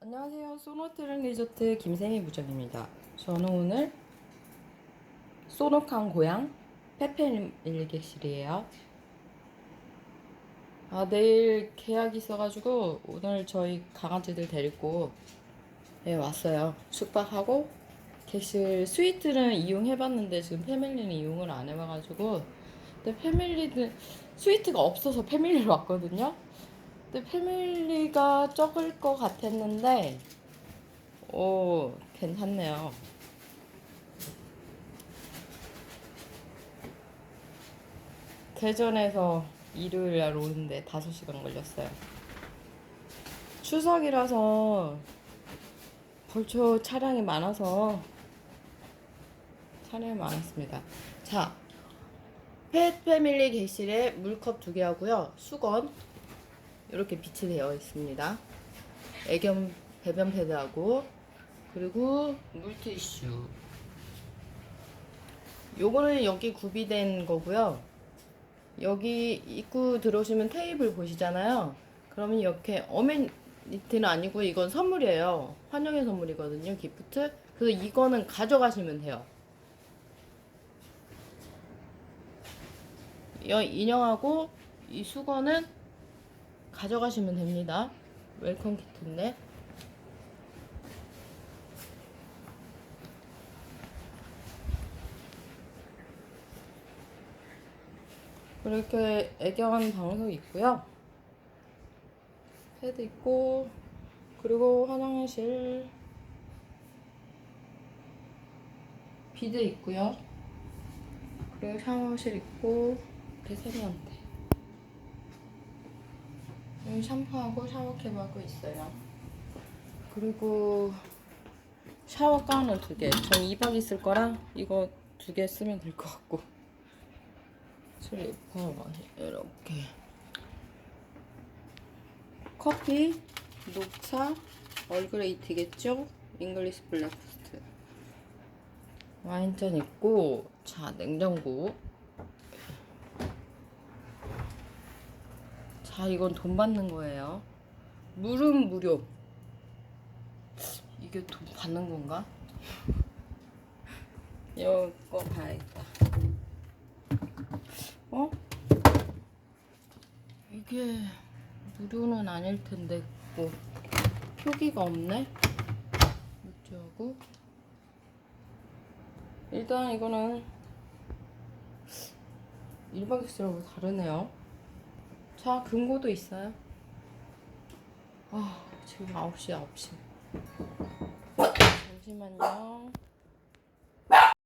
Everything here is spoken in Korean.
안녕하세요. 소노트랑 리조트 김생희 부장입니다. 저는 오늘 소노칸 고향 페페 일객실이에요. 아 내일 계약이 있어가지고 오늘 저희 강아지들 데리고 네, 왔어요. 숙박하고 객실 스위트는 이용해봤는데 지금 패밀리는 이용을 안 해봐가지고 근데 패밀리는 스위트가 없어서 패밀리로 왔거든요. 근데 패밀리가 적을 것 같았는데, 오, 괜찮네요. 대전에서 일요일 날 오는데 5시간 걸렸어요. 추석이라서 벌초 차량이 많아서 차량이 많았습니다. 자, 펫 패밀리 객실에 물컵 두 개 하고요. 수건 이렇게 빛이 되어 있습니다. 애견 배변 패드하고 그리고 물티슈. 요거는 여기 구비된 거고요. 여기 입구 들어오시면 테이블 보시잖아요. 그러면 이렇게 어메니티는 아니고 이건 선물이에요. 환영의 선물이거든요. 기프트. 그래서 이거는 가져가시면 돼요. 이 인형하고 이 수건은 가져가시면 됩니다. 웰컴 키트인데. 그렇게 애견 방석 있고요. 패드 있고 그리고 화장실 비드 있고요. 그리고 샤워실 있고 이렇게 세면 돼. 여기 샴푸하고 샤워캡 하고 있어요. 그리고 샤워 가운은 두 개. 전 2박 있을 거랑 이거 두 개 쓰면 될 것 같고. 슬리퍼 이렇게. 커피, 녹차, 얼그레이티겠죠? 잉글리시 블랙퍼스트. 와인잔 있고, 자, 냉장고. 자, 이건 돈 받는 거예요. 물은 무료. 이게 돈 받는 건가? 이거 봐야겠다. 어? 이게 무료는 아닐 텐데, 뭐, 표기가 없네? 어쩌고? 일단 이거는 일반 객실하고 다르네요. 자, 금고도 있어요. 아, 지금 9시, 9시. 잠시만요.